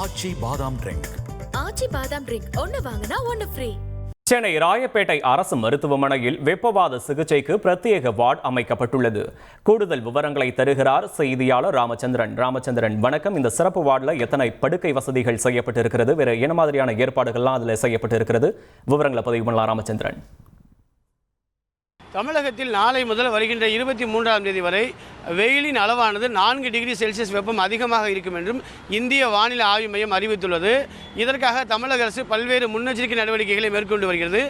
ஆச்சி பாதாம் ட்ரிங்க் ஆச்சி பாதாம் ட்ரிங்க் ஒன்னு வாங்கினா ஒன்னு ஃப்ரீ சென்னை ராயப்பேட்டை அரசு மருத்துவமனையில் வெப்பவாத சிகிச்சைக்கு பிரத்யேக வார்டு அமைக்கப்பட்டுள்ளது. கூடுதல் விவரங்களை தருகிறார் செய்தியாளர் ராமச்சந்திரன். ராமச்சந்திரன் வணக்கம். இந்த சிறப்பு வார்டில் எத்தனை படுக்கை வசதிகள் செய்யப்பட்டிருக்கிறது? வேற என்ன மாதிரியான ஏற்பாடுகள்லாம் அதில் செய்யப்பட்டிருக்கிறது? விவரங்களை பதிவு பண்ணலாம் ராமச்சந்திரன். தமிழகத்தில் நாளை முதல் வருகின்ற இருபத்தி மூன்றாம் தேதி வரை வெயிலின் அளவானது நான்கு டிகிரி செல்சியஸ் வெப்பம் அதிகமாக இருக்கும் என்றும் இந்திய வானிலை ஆய்வு மையம் அறிவித்துள்ளது. இதற்காக தமிழக அரசு பல்வேறு முன்னெச்சரிக்கை நடவடிக்கைகளை மேற்கொண்டு வருகிறது.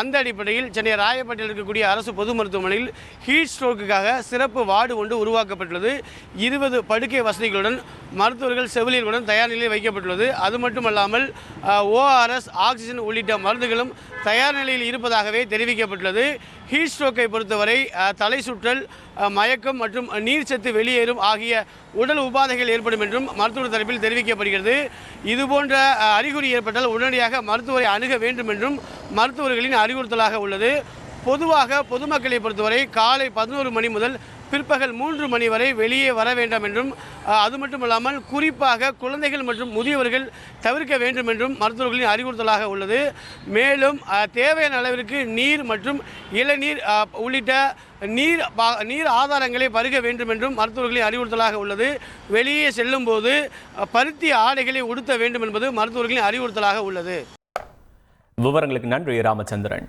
அந்த அடிப்படையில் சென்னை ராயப்பேட்டையில் இருக்கக்கூடிய அரசு பொது மருத்துவமனையில் ஹீட் ஸ்ட்ரோக்குக்காக சிறப்பு வார்டு ஒன்று உருவாக்கப்பட்டுள்ளது. இருபது படுக்கை வசதிகளுடன் மருத்துவர்கள் செவிலியர்களுடன் தயார் நிலையில் வைக்கப்பட்டுள்ளது. அது மட்டுமல்லாமல் ஓஆர்எஸ் ஆக்சிஜன் உள்ளிட்ட மருந்துகளும் தயார் நிலையில் இருப்பதாகவே தெரிவிக்கப்பட்டுள்ளது. ஹீட் ஸ்ட்ரோக்கை பொறுத்தவரை தலை சுற்றல் மயக்கம் மற்றும் நீர்ச்சத்து வெளியேறும் ஆகிய உடல் உபாதைகள் ஏற்படும் என்றும் மருத்துவர் தரப்பில் தெரிவிக்கப்படுகிறது. இதுபோன்ற அறிகுறி ஏற்பட்டால் உடனடியாக மருத்துவரை அணுக வேண்டும் என்றும் மருத்துவர்களின் அறிவுறுத்தலாக உள்ளது. பொதுவாக பொதுமக்களை பொறுத்தவரை காலை பதினோரு மணி முதல் பிற்பகல் மூன்று மணி வரை வெளியே வர வேண்டாம் என்றும் அது அது மட்டுமல்லாமல் குறிப்பாக குழந்தைகள் மற்றும் முதியவர்கள் தவிர்க்க வேண்டும் என்றும் மருத்துவர்களின் அறிவுறுத்தலாக உள்ளது. மேலும் தேவையான அளவிற்கு நீர் மற்றும் இளநீர் உள்ளிட்ட நீர் பா- நீர் ஆதாரங்களை பருக வேண்டும் என்றும் மருத்துவர்களின் அறிவுறுத்தலாக உள்ளது. வெளியே செல்லும்போது போது பருத்தி ஆடைகளை உடுத்த வேண்டும் என்பது மருத்துவர்களின் அறிவுறுத்தலாக உள்ளது. விவரங்களுக்கு நன்றி ராமச்சந்திரன்.